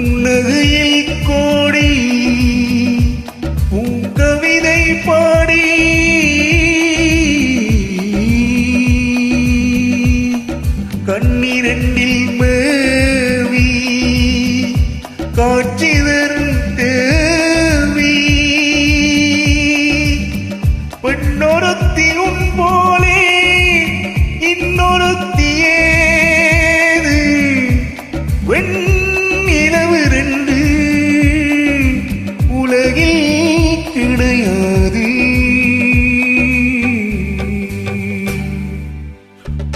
புன்னகையில் கோடி கவிதை பாடி. கண்ணிரண்டில் மேவி காட்சி தரும்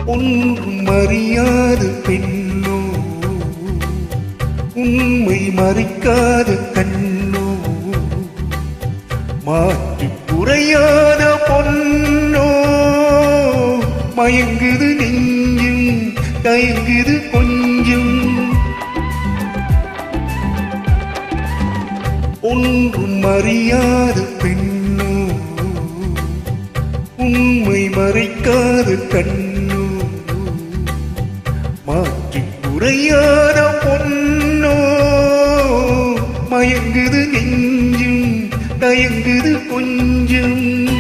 ஒன்றும் அறியாத பெண்ணோ. உண்மை மறிக்காத கண்ணோ. மாற்றி குறையாத பொன்னோ. மயங்குது நெஞ்சும் தயங்குது கொஞ்சம். ஒன்றும் மறியாத பெண்ணோ. உண்மை மறைக்காத கண்ணோ தெரியாத பொன்னோ? மயங்குது நெஞ்சும் தயங்குது கொஞ்சம்.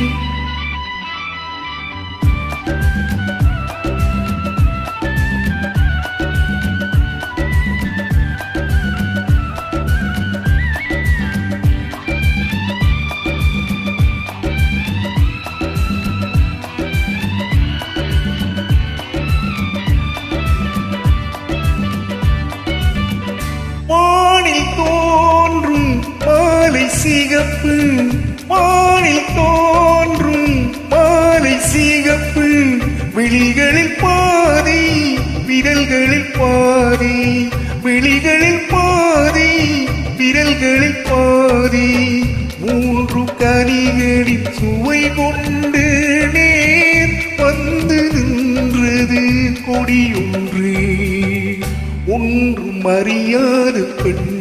சிகப்பு வானில் தோன்றும் மாலை சிகப்பு. விழிகளில் பாதி விரல்களில் பாதி. விழிகளில் பாதி விரல்களில் பாதி. மூன்று கனிகளின் சுவை கொண்டு நேர் வந்து நின்றது கொடியொன்று. ஒன்றும் மரியாதை பெண்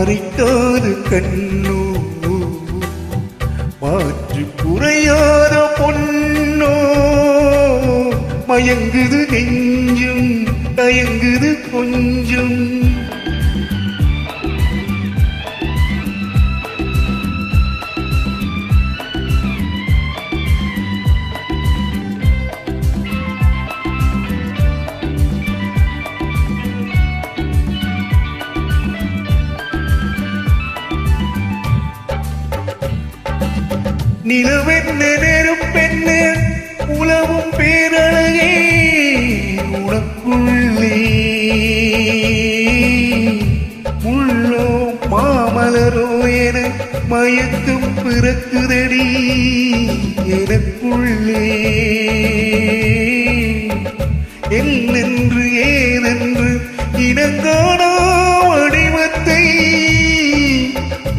மாறிட்டாரு கண்ணோ. மாற்று குறையாத பொன்னோ. மயங்குது நெஞ்சும் தயங்குது கொஞ்சம். நிலவென்ன நெருப்பென்ன உலவும் பேரழகே உனக்குள்ளே. முள்ளோ மாமலரோ என மயக்கம் பிறக்குதடி எனக்குள்ளே.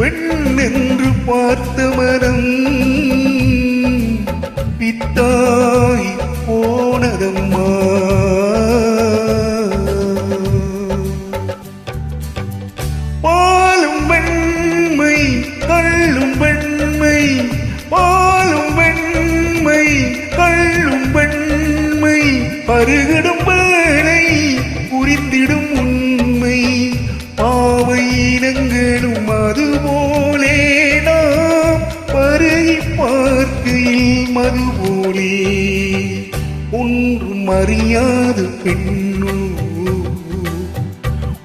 பெண் என்று பார்த்த மனம் பித்தாய் போனதம்மா. பாலும் வெண்மை கள்ளும் வெண்மை பாலும் வெண்மை கள்ளும் வெண்மை பருகிடும் பார்க்கையில் மதுபோலே ஒன்றும் அறியாத பெண்ணோ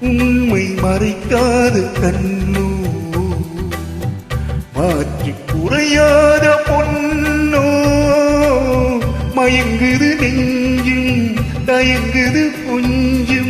உண்மை மறைக்காத கண்ணோ மாற்றி குறையாத பொன்னோ மயங்குது நெஞ்சும் தயங்குது கொஞ்சம்.